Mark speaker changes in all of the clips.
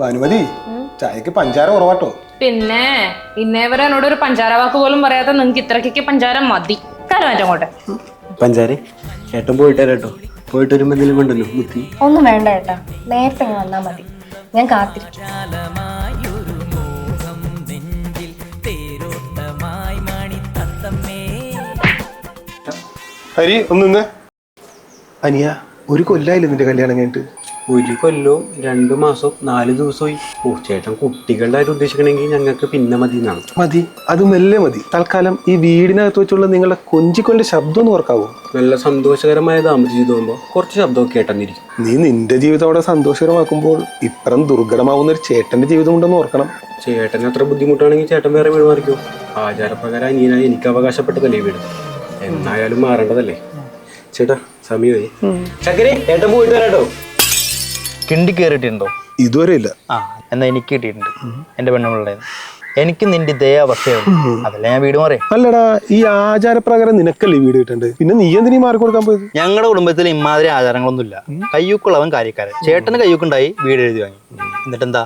Speaker 1: ഭാനുമതി ചായക്ക് പഞ്ചാര കുറവാട്ടോ.
Speaker 2: പിന്നെ ഇന്നേ വരെ എന്നോട് ഒരു പഞ്ചാര വാക്ക് പോലും പറയാത്ത നിങ്ങക്ക് ഇത്രക്കൊക്കെ പഞ്ചാര മതി. മാറ്റം അങ്ങോട്ട്.
Speaker 3: പഞ്ചാര ഏട്ടൻ പോയിട്ട് വരാട്ടോ. പോയിട്ട് വരുമ്പോ എന്തെങ്കിലും കൊണ്ടല്ലോ മുത്തി?
Speaker 4: ഒന്നും വേണ്ട ഏട്ടാ. നേരത്തെ ഇങ്ങ് വന്നാ മതി. ഞാൻ കാത്തിരിക്കും.
Speaker 1: ഹരി ഒന്ന് അനിയ ഒരു കൊല്ലായില്ല നിന്റെ കല്യാണം കഴിഞ്ഞിട്ട്?
Speaker 3: ഒരു കൊല്ലവും രണ്ടു മാസവും നാല് ദിവസമായി ഓ ചേട്ടൻ കുട്ടികളുടെ ആരും ഉദ്ദേശിക്കണമെങ്കിൽ ഞങ്ങൾക്ക് പിന്നെ മതി എന്നാണ്
Speaker 1: മതി. അത് മെല്ലെ മതി. തൽക്കാലം ഈ വീടിനകത്ത് വെച്ചുള്ള നിങ്ങളുടെ കൊഞ്ചിക്കൊന്റെ ശബ്ദം ഒന്ന് ഓർക്കാവോ?
Speaker 3: നല്ല സന്തോഷകരമായ ദാമ്പത്യ ജീവിതം ആകുമ്പോൾ കുറച്ച് ശബ്ദമൊക്കെ കേട്ടെന്നിരിക്കും
Speaker 1: നീ നിന്റെ ജീവിതം അവിടെ സന്തോഷകരമാക്കുമ്പോൾ ഇപ്പറം ദുർഘടമാവുന്ന ഒരു ചേട്ടന്റെ ജീവിതം ഉണ്ടെന്ന് ഓർക്കണം.
Speaker 3: ചേട്ടന് അത്ര ബുദ്ധിമുട്ടാണെങ്കിൽ ചേട്ടൻ വേറെ വീട് മാറിക്കോ. ആചാരപ്രകാരം അനിയനായി എനിക്ക് അവകാശപ്പെട്ടതല്ലേ വീട്? എന്നായാലും മാറേണ്ടതല്ലേ? ചേട്ടാ സമയമായി. ചക്കരെ ഏട്ടൻ പോയിട്ട് വരാട്ടോ.
Speaker 5: കിണ്ടി കയറിയിട്ടുണ്ടോ
Speaker 1: ഇതുവരെ ഇല്ല.
Speaker 5: ആ എന്നാ എനിക്ക് കിട്ടിയിട്ടുണ്ട്. എന്റെ പെണ്ണുങ്ങളുടെ എനിക്ക് നിന്റെ ഇതേ അവസ്ഥയാണ്. അതല്ല ഞാൻ വീട് മാറി
Speaker 1: അല്ലടാ ഈ ആചാരപ്രകാരം നിനക്കല്ലേ വീട് കിട്ടണ്ട് പിന്നെ നീ എന്തിനീ മാറി കൊടുക്കാൻ പോയത്?
Speaker 5: ഞങ്ങളുടെ കുടുംബത്തിൽ ഇമാതിരി ആചാരങ്ങളൊന്നുമില്ല. കയ്യൂക്കുള്ളവൻ കാര്യക്കാരൻ. ചേട്ടന് കയ്യൂക്കുണ്ടായി വീട് എഴുതി വാങ്ങി. എന്നിട്ടെന്താ?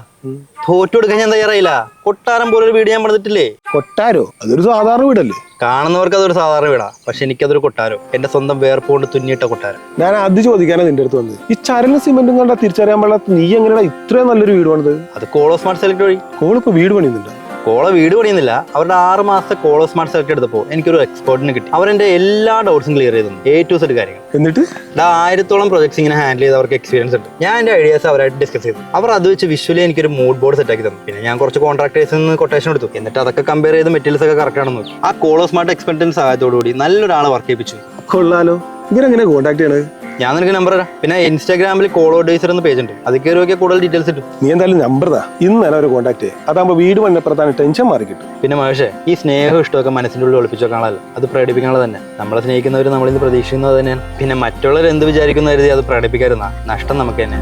Speaker 5: തോറ്റു കൊടുക്കാൻ ഞാൻ തയ്യാറായില്ല. കൊട്ടാരം പോലെ ഒരു വീട് ഞാൻ പണിതിട്ടില്ലേ?
Speaker 1: കൊട്ടാരോ? അതൊരു സാധാരണ വീടല്ലേ?
Speaker 5: കാണുന്നവർക്ക് അതൊരു സാധാരണ വീടാ. പക്ഷെ എനിക്കതൊരു കൊട്ടാരോ. എന്റെ സ്വന്തം വേർപ്പുകൊണ്ട് തുന്നിയിട്ട കൊട്ടാരം.
Speaker 1: ഞാൻ അത് ചോദിക്കാനാ നിന്റെ അടുത്ത് വന്നത്. ഈ ചരലും സിമെന്റും കണ്ടാ തിരിച്ചറിയാൻ പാടില്ലാത്ത നീ എങ്ങനെയാണ് ഇത്രയും നല്ലൊരു വീട് പണിത്
Speaker 5: അത് കോളോ സ്മാർട്ട് സെലക്ട് വഴി.
Speaker 1: കോളിപ്പോ വീട് പണിയുന്നുണ്ട്?
Speaker 5: കോള വീട് പണിയുന്നില്ല. അവരുടെ ആറ് മാസത്തെ കോള സ്മാർട്ട് സെലക്ട് എടുത്തപ്പോൾ എനിക്കൊരു എക്സ്പേർട്ടിന് കിട്ടി. അവരെന്റെ എല്ലാ ഡൗട്ട്സും ക്ലിയർ ചെയ്തു എ ടു സെറ്റ് കാര്യങ്ങൾ.
Speaker 1: എന്നിട്ട്?
Speaker 5: ആയിരത്തോളം പ്രൊജക്ട്സ് ഇങ്ങനെ ഹാൻഡിൽ ചെയ്ത് അവർക്ക് എക്സ്പീരിയൻസ് ഉണ്ട്. ഞാൻ എന്റെ ഐഡിയാസ് അവരായിട്ട് ഡിസ്കസ് ചെയ്തു. അവർ അത് വെച്ച് വിഷ്വലി എനിക്കൊരു മൂഡ് ബോർഡ് സെറ്റ് ആക്കി തന്നു. പിന്നെ ഞാൻ കുറച്ച് കോൺട്രാക്ടേഴ്സ് നിന്ന് കൊട്ടേഷൻ എടുത്തു. എന്നിട്ട് അതൊക്കെ കമ്പയർ ചെയ്ത് മെറ്റീരിയൽസ് ഒക്കെ കറക്റ്റ് ആണെന്ന് നോക്കി. ആ കോളോ സ്മാർട്ട് എക്സ്പെർട്ടിന്റെ സഹായത്തോടു കൂടി നല്ലൊരാളെ വർക്ക് ചെയ്യിപ്പിച്ചു.
Speaker 1: കൊള്ളാലോ. ഇവരെങ്ങനെ കോൺടാക്ട് ചെയ്യണത്?
Speaker 5: ഞാൻ നിനക്ക് നമ്പർ തരാം. പിന്നെ ഇൻസ്റ്റാഗ്രാമിൽ കോളോ ഡേസർ എന്ന പേജ് ഉണ്ട്. അത് കയറി നോക്കിയാൽ കൂടുതൽ ഡീറ്റെയിൽസ് കിട്ടും.
Speaker 1: നീ എന്തായാലും നമ്പർ താ ഇന്ന് ഒരു കോൺടാക്ട് ചെയ്യാം. അതാകുമ്പോൾ വീട് പണിനെ പ്രധാന ടെൻഷൻ മാറി കിട്ടും.
Speaker 5: പിന്നെ മഹേഷേ ഈ സ്നേഹം ഇഷ്ടമൊക്കെ മനസ്സിന്റെ ഉള്ളിൽ ഒളിപ്പിച്ചു വെക്കാനുള്ളതല്ല അത് പ്രകടിപ്പിക്കാനുള്ളത് തന്നെ. നമ്മളെ സ്നേഹിക്കുന്നവർ നമ്മളിന്ന് പ്രതീക്ഷിക്കുന്നത് തന്നെയാണ്. പിന്നെ മറ്റുള്ളവർ എന്ത് വിചാരിക്കുന്ന കരുതി അത് പ്രകടിപ്പിക്കാതിരുന്ന നഷ്ടം നമുക്ക് തന്നെ